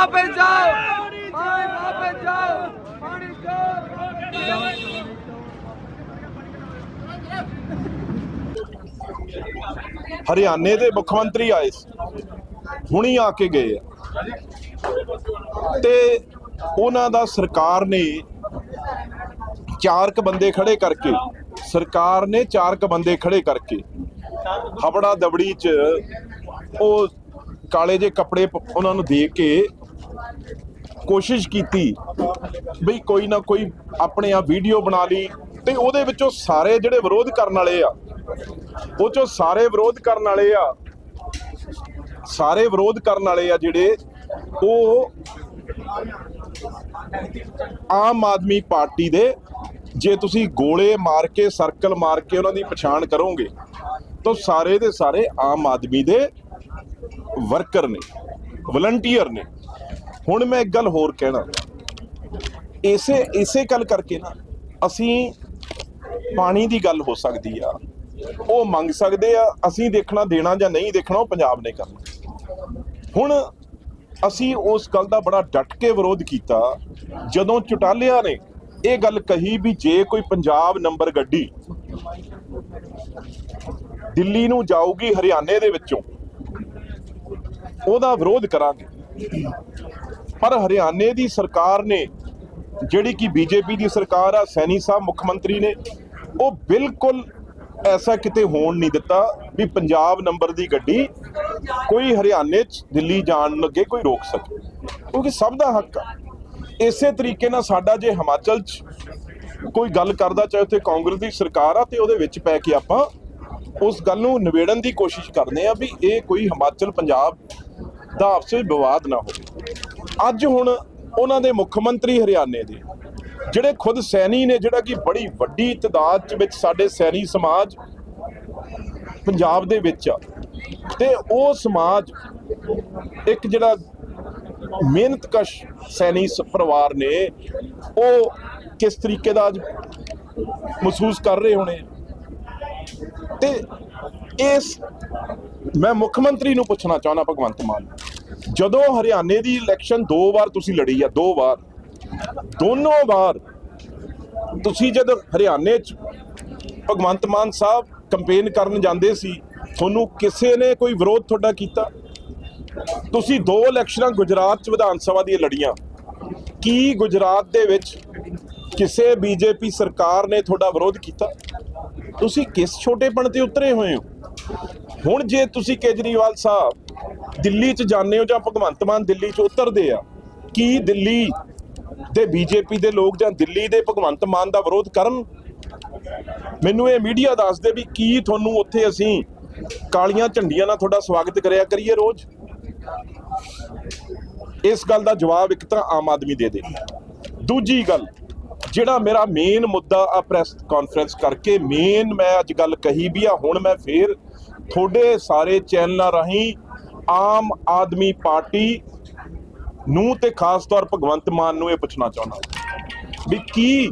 ਵਾਪਸ ਜਾਓ। ਪਾਣੀ ਵਾਪਸ ਜਾਓ। ਪਾਣੀ ਜਾਓ। ਹਰਿਆਣੇ ਦੇ ਮੁੱਖ ਮੰਤਰੀ ਆਏ ਸੀ। ਹੁਣੀ ਆ ਕੇ ਗਏ ਆ। ਤੇ ਉਹਨਾਂ ਦਾ ਸਰਕਾਰ ਨੇ ਚਾਰ ਕ ਬੰਦੇ ਖੜੇ ਕਰਕੇ, ਸਰਕਾਰ ਨੇ ਚਾਰ ਕ ਬੰਦੇ ਖੜੇ ਕਰਕੇ ਹਬੜਾ ਦਬੜੀ ਚ ਉਹ ਕਾਲੇ ਜੇ ਕੱਪੜੇ ਉਹਨਾਂ ਨੂੰ ਦੇ ਕੇ ਕੋਸ਼ਿਸ਼ ਕੀਤੀ ਬਈ ਕੋਈ ਨਾ ਕੋਈ ਆਪਣੇ ਆ ਵੀਡੀਓ ਬਣਾ ਲਈ ਤੇ ਉਹਦੇ ਵਿੱਚੋਂ ਸਾਰੇ ਜਿਹੜੇ ਵਿਰੋਧ ਕਰਨ ਵਾਲੇ ਆ, ਉਹ ਚੋਂ ਸਾਰੇ ਵਿਰੋਧ ਕਰਨ ਵਾਲੇ ਆ, ਸਾਰੇ ਵਿਰੋਧ ਕਰਨ ਵਾਲੇ ਆ ਜਿਹੜੇ, ਉਹ ਆਮ ਆਦਮੀ ਪਾਰਟੀ ਦੇ, ਜੇ ਤੁਸੀਂ ਗੋਲੇ ਮਾਰ ਕੇ, ਸਰਕਲ ਮਾਰ ਕੇ ਉਹਨਾਂ ਦੀ ਪਛਾਣ ਕਰੋਗੇ, ਤਾਂ ਸਾਰੇ ਦੇ ਸਾਰੇ ਆਮ ਆਦਮੀ ਦੇ ਵਰਕਰ ਨੇ, ਵਲੰਟੀਅਰ ਨੇ। ਹੁਣ ਮੈਂ ਇੱਕ ਗੱਲ ਹੋਰ ਕਹਿਣਾ। ਇਸੇ ਇਸੇ ਗੱਲ ਕਰਕੇ ਨਾ ਅਸੀਂ ਪਾਣੀ ਦੀ ਗੱਲ ਹੋ ਸਕਦੀ ਆ। ਉਹ ਮੰਗ ਸਕਦੇ ਆ, ਅਸੀਂ ਦੇਖਣਾ ਦੇਣਾ ਜਾਂ ਨਹੀਂ ਦੇਖਣਾ, ਉਹ ਪੰਜਾਬ ਨੇ ਕਰਨਾ। ਹੁਣ ਅਸੀਂ ਉਸ ਗੱਲ ਦਾ ਬੜਾ ਡਟ ਕੇ ਵਿਰੋਧ ਕੀਤਾ, ਜਦੋਂ ਚੁਟਾਲਿਆਂ ਨੇ ਇਹ ਗੱਲ ਕਹੀ ਵੀ ਜੇ ਕੋਈ ਪੰਜਾਬ ਨੰਬਰ ਗੱਡੀ ਦਿੱਲੀ ਨੂੰ ਜਾਊਗੀ ਹਰਿਆਣੇ ਦੇ ਵਿੱਚੋਂ, ਉਹਦਾ ਵਿਰੋਧ ਕਰਾਂਗੇ। ਪਰ ਹਰਿਆਣੇ ਦੀ ਸਰਕਾਰ ਨੇ, ਜਿਹੜੀ ਕਿ ਬੀਜੇਪੀ ਦੀ ਸਰਕਾਰ ਆ, ਸੈਣੀ ਸਾਹਿਬ ਮੁੱਖ ਮੰਤਰੀ ਨੇ, ਉਹ ਬਿਲਕੁਲ ਐਸਾ ਕਿਤੇ ਹੋਣ ਨਹੀਂ ਦਿੱਤਾ ਵੀ ਪੰਜਾਬ ਨੰਬਰ ਦੀ ਗੱਡੀ ਕੋਈ ਹਰਿਆਣੇ ਚ ਦਿੱਲੀ ਜਾਣ ਲੱਗੇ ਕੋਈ ਰੋਕ ਸਕੇ। ਕਿਉਂਕਿ ਸਭ ਦਾ ਹੱਕ ਆ। ਇਸੇ ਤਰੀਕੇ ਨਾਲ ਸਾਡਾ ਜੇ ਹਿਮਾਚਲ ਚ ਕੋਈ ਗੱਲ ਕਰਦਾ, ਚਾਹੇ ਉੱਥੇ ਕਾਂਗਰਸ ਦੀ ਸਰਕਾਰ ਆ ਤੇ ਉਹਦੇ ਵਿੱਚ ਪੈ ਕੇ ਆਪਾਂ ਉਸ ਗੱਲ ਨੂੰ ਨਿਬੇੜਨ ਦੀ ਕੋਸ਼ਿਸ਼ ਕਰਦੇ ਆ ਵੀ ਇਹ ਕੋਈ ਹਿਮਾਚਲ ਪੰਜਾਬ ਦਾ ਆਪਸ ਵਿੱਚ ਵਿਵਾਦ ਨਾ ਹੋਵੇ। ਅੱਜ ਹੁਣ ਉਹਨਾਂ ਦੇ ਮੁੱਖ ਮੰਤਰੀ ਹਰਿਆਣੇ ਦੇ, ਜਿਹੜੇ ਖੁਦ ਸੈਣੀ ਨੇ, ਜਿਹੜਾ ਕਿ ਬੜੀ ਵੱਡੀ ਤਦਾਦ ਚ ਵਿੱਚ ਸਾਡੇ ਸੈਣੀ ਸਮਾਜ ਪੰਜਾਬ ਦੇ ਵਿੱਚ ਆ, ਤੇ ਉਹ ਸਮਾਜ ਇੱਕ ਜਿਹੜਾ ਮਿਹਨਤਕਸ਼ ਸੈਣੀ ਸ- ਪਰਿਵਾਰ ਨੇ, ਉਹ ਕਿਸ ਤਰੀਕੇ ਦਾ ਅੱਜ ਮਹਿਸੂਸ ਕਰ ਰਹੇ ਹੋਣੇ ਆ। ਤੇ ਇਸ, ਮੈਂ ਮੁੱਖ ਮੰਤਰੀ ਨੂੰ ਪੁੱਛਣਾ ਚਾਹੁੰਦਾ, ਭਗਵੰਤ ਮਾਨ ਜਦੋਂ ਹਰਿਆਣੇ ਦੀ ਇਲੈਕਸ਼ਨ ਦੋ ਵਾਰ ਤੁਸੀਂ ਲੜੀ ਆ, ਦੋ ਵਾਰ, ਦੋਨੋਂ ਵਾਰ ਤੁਸੀਂ ਜਦ ਹਰਿਆਣੇ ਚ ਭਗਵੰਤ ਮਾਨ ਸਾਹਿਬ ਕੰਪੇਨ ਕਰਨ ਜਾਂਦੇ ਸੀ, ਤੁਹਾਨੂੰ ਕਿਸੇ ਨੇ ਕੋਈ ਵਿਰੋਧ ਤੁਹਾਡਾ ਕੀਤਾ? ਤੁਸੀਂ ਦੋ ਇਲੈਕਸ਼ਨਾਂ ਗੁਜਰਾਤ ਚ ਵਿਧਾਨ ਸਭਾ ਦੀਆਂ ਲੜੀਆਂ, ਕੀ ਗੁਜਰਾਤ ਦੇ ਵਿੱਚ ਕਿਸੇ ਬੀਜੇਪੀ ਸਰਕਾਰ ਨੇ ਤੁਹਾਡਾ ਵਿਰੋਧ ਕੀਤਾ? ਤੁਸੀਂ ਕਿਸ ਛੋਟੇਪਣ ਤੇ ਉਤਰੇ ਹੋਏ ਹੋ? ਹੁਣ ਜੇ ਤੁਸੀਂ ਕੇਜਰੀਵਾਲ ਸਾਹਿਬ ਦਿੱਲੀ ਚ ਜਾਂਦੇ ਹੋ ਜਾਂ ਭਗਵੰਤ ਮਾਨ ਦਿੱਲੀ ਚ ਉਤਰਦੇ ਆ? ਕੀ ਦਿੱਲੀ ਦੇ ਬੀਜੇਪੀ ਦੇ ਲੋਕ ਜਾਂ ਦਿੱਲੀ ਦੇ ਭਗਵੰਤ ਮਾਨ ਦਾ ਵਿਰੋਧ ਕਰਨ? ਮੈਨੂੰ ਇਹ ਮੀਡੀਆ ਦੱਸਦੇ ਵੀ ਕੀ ਤੁਹਾਨੂੰ ਉੱਥੇ ਅਸੀਂ ਕਾਲੀਆਂ ਝੰਡੀਆਂ ਨਾਲ ਤੁਹਾਡਾ ਸਵਾਗਤ ਕਰਿਆ ਕਰੀਏ ਰੋਜ਼? ਇਸ ਗੱਲ ਦਾ ਜਵਾਬ ਇੱਕ ਤਾਂ ਆਮ ਆਦਮੀ ਦੇ ਦੇ। ਦੂਜੀ ਗੱਲ, ਜਿਹੜਾ ਮੇਰਾ ਮੇਨ ਮੁੱਦਾ ਆ ਪ੍ਰੈਸ ਕਾਨਫਰੰਸ ਕਰਕੇ ਮੇਨ ਮੈਂ ਅੱਜ ਗੱਲ ਕਹੀ ਵੀ ਆ, ਹੁਣ ਮੈਂ ਫੇਰ ਤੁਹਾਡੇ ਸਾਰੇ ਚੈਨਲਾਂ ਰਾਹੀਂ ਆਮ ਆਦਮੀ ਪਾਰਟੀ ਨੂੰ ਤੇ ਖਾਸ ਤੌਰ ਭਗਵੰਤ ਮਾਨ ਨੂੰ ਇਹ ਪੁੱਛਣਾ ਚਾਹੁੰਦਾ ਵੀ ਕੀ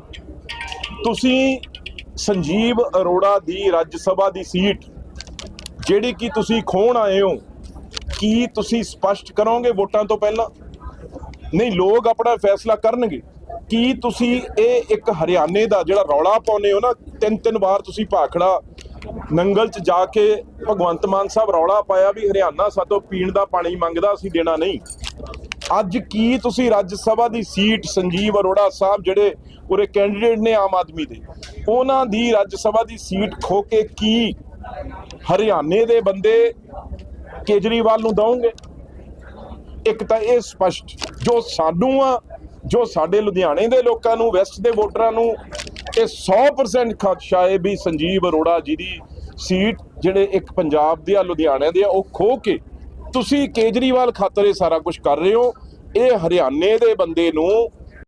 ਤੁਸੀਂ ਸੰਜੀਵ ਅਰੋੜਾ ਦੀ ਰਾਜ ਸਭਾ ਦੀ ਸੀਟ ਜਿਹੜੀ ਕਿ ਤੁਸੀਂ ਖੋਣ ਆਏ ਹੋ, ਕੀ ਤੁਸੀਂ ਸਪਸ਼ਟ ਕਰੋਗੇ ਵੋਟਾਂ ਤੋਂ ਪਹਿਲਾਂ? ਨਹੀਂ, ਲੋਕ ਆਪਣਾ ਫੈਸਲਾ ਕਰਨਗੇ। ਕੀ ਤੁਸੀਂ ਇਹ ਇੱਕ ਹਰਿਆਣੇ ਦਾ ਜਿਹੜਾ ਰੌਲਾ ਪਾਉਨੇ ਹੋ ਨਾ ਤਿੰਨ ਤਿੰਨ ਵਾਰ ਤੁਸੀਂ ਭਾਖੜਾ ਨੰਗਲ ਚ ਜਾ ਕੇ ਭਗਵੰਤ ਮਾਨ ਸਾਹਿਬ ਰੌਲਾ ਪਾਇਆ ਵੀ ਹਰਿਆਣਾ ਸਾਤੋਂ ਪੀਣ ਦਾ ਪਾਣੀ ਮੰਗਦਾ ਅਸੀਂ ਦੇਣਾ ਨਹੀਂ। ਅੱਜ ਕੀ ਤੁਸੀਂ ਰਾਜ ਸਭਾ ਦੀ ਸੀਟ ਸੰਜੀਵ ਅਰੋੜਾ ਸਾਹਿਬ ਜਿਹੜੇ ਉਰੇ ਕੈਂਡੀਡੇਟ ਨੇ ਆਮ ਆਦਮੀ ਦੇ, ਉਹਨਾਂ ਦੀ ਰਾਜ ਸਭਾ ਦੀ ਸੀਟ ਖੋ ਕੇ ਕੀ ਹਰਿਆਣੇ ਦੇ ਬੰਦੇ ਕੇਜਰੀਵਾਲ ਨੂੰ ਦਵੋਗੇ ਇੱਕ ਤਾਂ ਇਹ ਸਪਸ਼ਟ, ਜੋ ਸਾਨੂੰ ਆ, ਜੋ ਸਾਡੇ ਲੁਧਿਆਣੇ ਦੇ ਲੋਕਾਂ ਨੂੰ, ਵੈਸਟ ਦੇ ਵੋਟਰਾਂ ਨੂੰ ਇਹ 100% ਖਦਸ਼ਾ ਹੈ ਵੀ ਸੰਜੀਵ ਅਰੋੜਾ ਜੀ ਦੀ ਸੀਟ ਜਿਹੜੇ ਇੱਕ ਪੰਜਾਬ ਦੇ ਆ ਲੁਧਿਆਣੇ ਦੇ ਆ, ਉਹ ਖੋ ਕੇ ਤੁਸੀਂ ਕੇਜਰੀਵਾਲ ਖਾਤਰ ਇਹ ਸਾਰਾ ਕੁਝ ਕਰ ਰਹੇ ਹੋ। ਇਹ ਹਰਿਆਣੇ ਦੇ ਬੰਦੇ ਨੂੰ